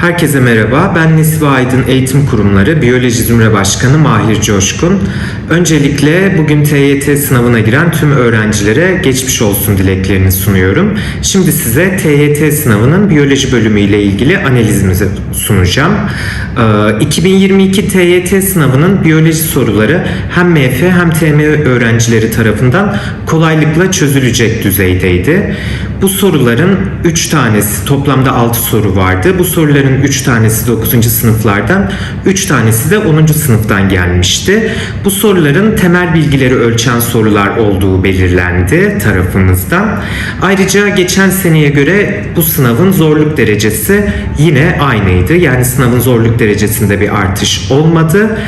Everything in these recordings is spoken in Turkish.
Herkese merhaba. Ben Nesibe Aydın Eğitim Kurumları Biyoloji Zümre Başkanı Mahir Coşkun. Öncelikle bugün TYT sınavına giren tüm öğrencilere geçmiş olsun dileklerini sunuyorum. Şimdi size TYT sınavının biyoloji bölümü ile ilgili analizimizi sunacağım. Ee, 2022 TYT sınavının biyoloji soruları hem MF hem TM öğrencileri tarafından kolaylıkla çözülecek düzeydeydi. Bu soruların 3 tanesi, toplamda 6 soru vardı. Bu soruların 3 tanesi 9. sınıflardan, 3 tanesi de 10. sınıftan gelmişti. Bu soruların temel bilgileri ölçen sorular olduğu belirlendi tarafımızdan. Ayrıca geçen seneye göre bu sınavın zorluk derecesi yine aynıydı. Yani sınavın zorluk derecesinde bir artış olmadı.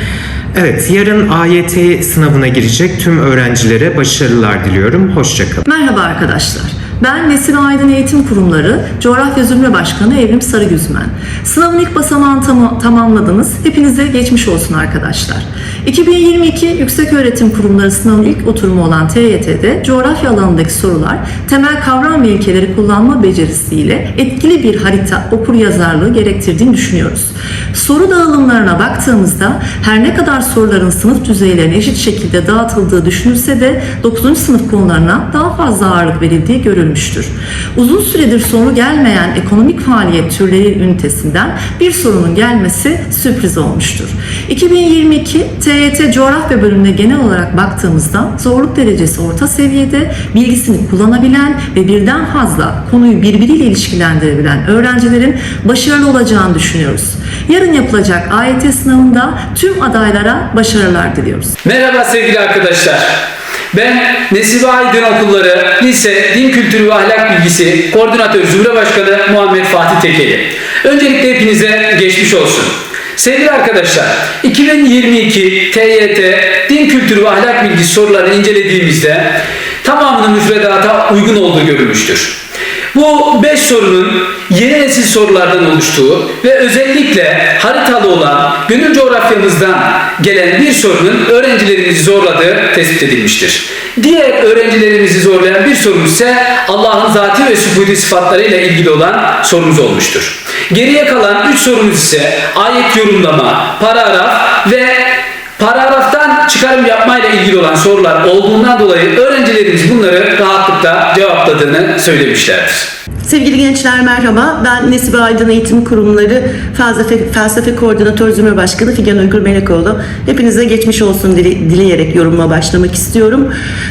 Evet, yarın AYT sınavına girecek tüm öğrencilere başarılar diliyorum. Hoşçakalın. Merhaba arkadaşlar. Ben Nesibe Aydın Eğitim Kurumları Coğrafya Zümre Başkanı Evrim Sarıgüzmen. Sınavın ilk basamağını tam- tamamladınız. Hepinize geçmiş olsun arkadaşlar. 2022 Yükseköğretim Kurumları sınavının ilk oturumu olan TYT'de coğrafya alanındaki sorular temel kavram ve ilkeleri kullanma becerisiyle etkili bir harita okur yazarlığı gerektirdiğini düşünüyoruz. Soru dağılımlarına baktığımızda her ne kadar soruların sınıf düzeylerine eşit şekilde dağıtıldığı düşünülse de 9. sınıf konularına daha fazla ağırlık verildiği görülmüştür. Uzun süredir soru gelmeyen ekonomik faaliyet türleri ünitesinden bir sorunun gelmesi sürpriz olmuştur. 2022 TYT coğrafya bölümüne genel olarak baktığımızda zorluk derecesi orta seviyede, bilgisini kullanabilen ve birden fazla konuyu birbiriyle ilişkilendirebilen öğrencilerin başarılı olacağını düşünüyoruz. Yarın yapılacak AYT sınavında tüm adaylara başarılar diliyoruz. Merhaba sevgili arkadaşlar. Ben Nesibe Aydın Okulları Lise Din Kültürü ve Ahlak Bilgisi Koordinatör Zümre Başkanı Muhammed Fatih Tekeli. Öncelikle hepinize geçmiş olsun. Sevgili arkadaşlar, 2022 TYT Din Kültürü ve Ahlak Bilgisi sorularını incelediğimizde tamamının müfredata uygun olduğu görülmüştür. Bu 5 sorunun yeni nesil sorulardan oluştuğu ve özellikle haritalı olan gönül coğrafyamızdan gelen bir sorunun öğrencilerimizi zorladığı tespit edilmiştir. Diğer öğrencilerimizi zorlayan bir sorun ise Allah'ın zati ve sübudi sıfatlarıyla ilgili olan sorumuz olmuştur. Geriye kalan 3 sorumuz ise ayet yorumlama, paragraf ve paragraftan çıkarım yapmayla ilgili olan sorular olduğundan dolayı öğrencilerimiz rahatlıkla cevapladığını söylemişlerdir. Sevgili gençler merhaba. Ben Nesibe Aydın Eğitim Kurumları Felsefe, Felsefe Koordinatör Zümre Başkanı Figen Uygur Melekoğlu. Hepinize geçmiş olsun dile- dileyerek yorumuma başlamak istiyorum.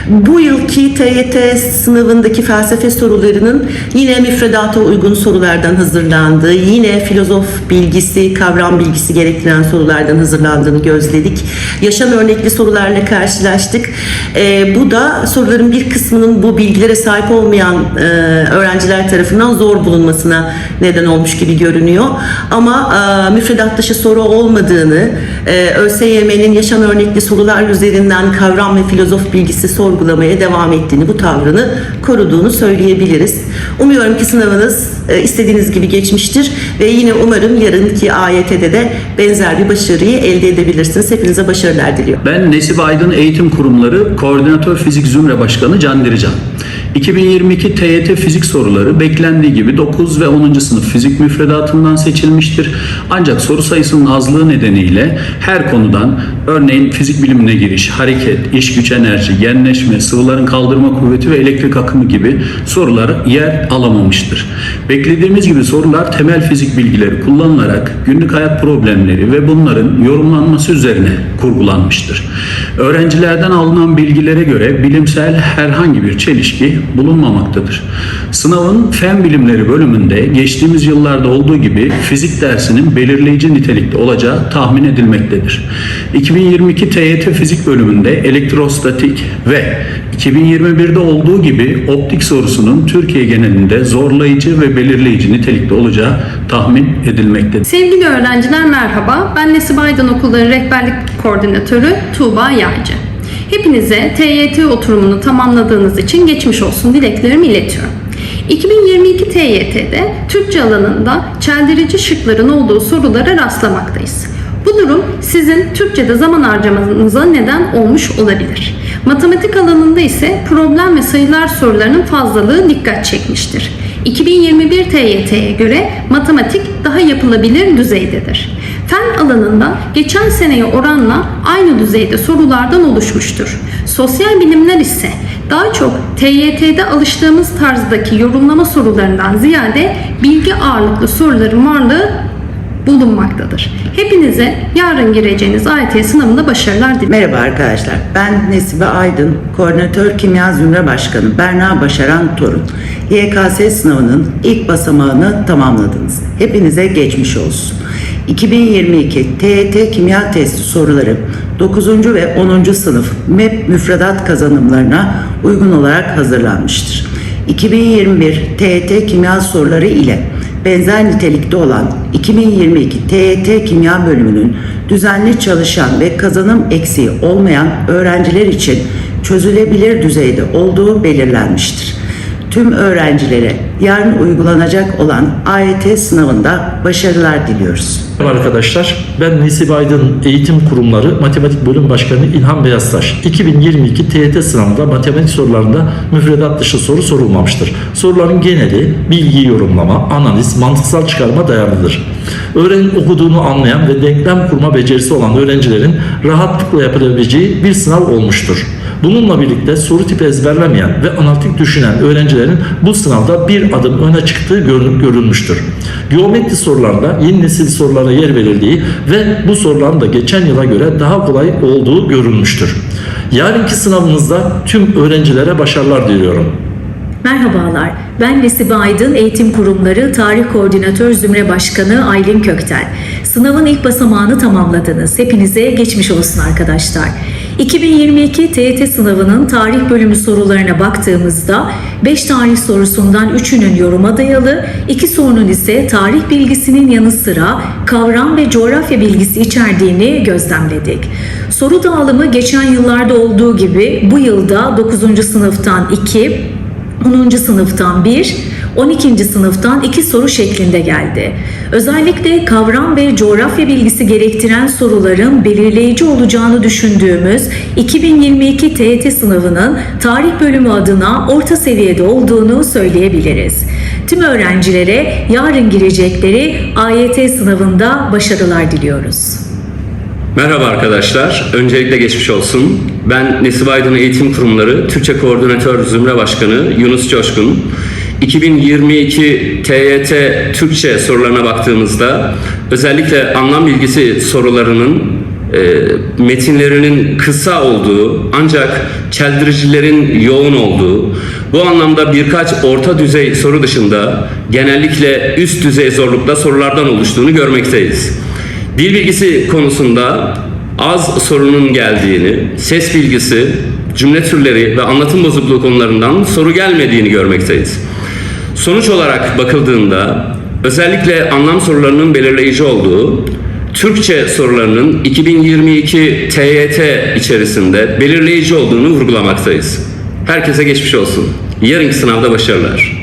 Bu yılki TYT sınavındaki felsefe sorularının yine müfredata uygun sorulardan hazırlandığı, yine filozof bilgisi, kavram bilgisi gerektiren sorulardan hazırlandığını gözledik. Yaşam örnekli sorularla karşılaştık. Ee, bu da soruların bir kısmının bu bilgilere sahip olmayan e, öğrenciler tarafından zor bulunmasına neden olmuş gibi görünüyor. Ama e, müfredat dışı soru olmadığını, e, ÖSYM'nin yaşam örnekli sorular üzerinden kavram ve filozof bilgisi sorgulamaya devam ettiğini, bu tavrını koruduğunu söyleyebiliriz. Umuyorum ki sınavınız e, istediğiniz gibi geçmiştir ve yine umarım yarınki AYT'de de benzer bir başarıyı elde edebilirsiniz. Hepinize başarılar diliyorum. Ben Nesibe Aydın Eğitim Kurumları Koordinatör Fizik Zümre Başkanı Can Dirican. 2022 TYT fizik soruları beklendiği gibi 9 ve 10. sınıf fizik müfredatından seçilmiştir. Ancak soru sayısının azlığı nedeniyle her konudan örneğin fizik bilimine giriş, hareket, iş güç enerji, genleşme, sıvıların kaldırma kuvveti ve elektrik akımı gibi sorular yer alamamıştır. Beklediğimiz gibi sorular temel fizik bilgileri kullanılarak günlük hayat problemleri ve bunların yorumlanması üzerine kurgulanmıştır. Öğrencilerden alınan bilgilere göre bilimsel herhangi bir çelişki bulunmamaktadır. Sınavın fen bilimleri bölümünde geçtiğimiz yıllarda olduğu gibi fizik dersinin belirleyici nitelikte olacağı tahmin edilmektedir. 2022 TYT fizik bölümünde elektrostatik ve 2021'de olduğu gibi optik sorusunun Türkiye genelinde zorlayıcı ve belirleyici nitelikte olacağı tahmin edilmektedir. Sevgili öğrenciler merhaba. Ben Nesibe Aydın Okulları Rehberlik Koordinatörü Tuğba Yaycı. Hepinize TYT oturumunu tamamladığınız için geçmiş olsun dileklerimi iletiyorum. 2022 TYT'de Türkçe alanında çeldirici şıkların olduğu sorulara rastlamaktayız. Bu durum sizin Türkçe'de zaman harcamanıza neden olmuş olabilir. Matematik alanında ise problem ve sayılar sorularının fazlalığı dikkat çekmiştir. 2021 TYT'ye göre matematik daha yapılabilir düzeydedir. Fen alanında geçen seneye oranla aynı düzeyde sorulardan oluşmuştur. Sosyal bilimler ise daha çok TYT'de alıştığımız tarzdaki yorumlama sorularından ziyade bilgi ağırlıklı soruların varlığı bulunmaktadır. Hepinize yarın gireceğiniz AYT sınavında başarılar dilerim. Merhaba arkadaşlar. Ben Nesibe Aydın, Koordinatör Kimya Zümre Başkanı Berna Başaran Torun. YKS sınavının ilk basamağını tamamladınız. Hepinize geçmiş olsun. 2022 TYT Kimya Testi soruları 9. ve 10. sınıf MEP müfredat kazanımlarına uygun olarak hazırlanmıştır. 2021 TYT Kimya soruları ile benzer nitelikte olan 2022 TYT Kimya bölümünün düzenli çalışan ve kazanım eksiği olmayan öğrenciler için çözülebilir düzeyde olduğu belirlenmiştir. Tüm öğrencilere yarın uygulanacak olan AYT sınavında başarılar diliyoruz. Merhaba arkadaşlar, ben Nesip Aydın Eğitim Kurumları Matematik Bölüm Başkanı İlhan Beyaztaş. 2022 TYT sınavında matematik sorularında müfredat dışı soru sorulmamıştır. Soruların geneli bilgi yorumlama, analiz, mantıksal çıkarma dayalıdır. Öğrenin okuduğunu anlayan ve denklem kurma becerisi olan öğrencilerin rahatlıkla yapılabileceği bir sınav olmuştur. Bununla birlikte soru tipi ezberlemeyen ve analitik düşünen öğrencilerin bu sınavda bir adım öne çıktığı görülmüştür. Geometri sorularında yeni nesil sorulara yer verildiği ve bu soruların da geçen yıla göre daha kolay olduğu görülmüştür. Yarınki sınavınızda tüm öğrencilere başarılar diliyorum. Merhabalar, ben Nesibe Aydın, Eğitim Kurumları Tarih Koordinatör Zümre Başkanı Aylin Köktel. Sınavın ilk basamağını tamamladınız. Hepinize geçmiş olsun arkadaşlar. 2022 TYT sınavının tarih bölümü sorularına baktığımızda 5 tarih sorusundan 3'ünün yoruma dayalı, 2 sorunun ise tarih bilgisinin yanı sıra kavram ve coğrafya bilgisi içerdiğini gözlemledik. Soru dağılımı geçen yıllarda olduğu gibi bu yılda 9. sınıftan 2, 10. sınıftan 1, 12. sınıftan 2 soru şeklinde geldi. Özellikle kavram ve coğrafya bilgisi gerektiren soruların belirleyici olacağını düşündüğümüz 2022 TYT sınavının tarih bölümü adına orta seviyede olduğunu söyleyebiliriz. Tüm öğrencilere yarın girecekleri AYT sınavında başarılar diliyoruz. Merhaba arkadaşlar. Öncelikle geçmiş olsun. Ben Nesip Aydın Eğitim Kurumları Türkçe Koordinatör Zümre Başkanı Yunus Coşkun. 2022 TYT Türkçe sorularına baktığımızda özellikle anlam bilgisi sorularının e, metinlerinin kısa olduğu ancak çeldiricilerin yoğun olduğu bu anlamda birkaç orta düzey soru dışında genellikle üst düzey zorlukta sorulardan oluştuğunu görmekteyiz. Dil bilgisi konusunda az sorunun geldiğini, ses bilgisi, cümle türleri ve anlatım bozukluğu konularından soru gelmediğini görmekteyiz. Sonuç olarak bakıldığında özellikle anlam sorularının belirleyici olduğu, Türkçe sorularının 2022 TYT içerisinde belirleyici olduğunu vurgulamaktayız. Herkese geçmiş olsun. Yarınki sınavda başarılar.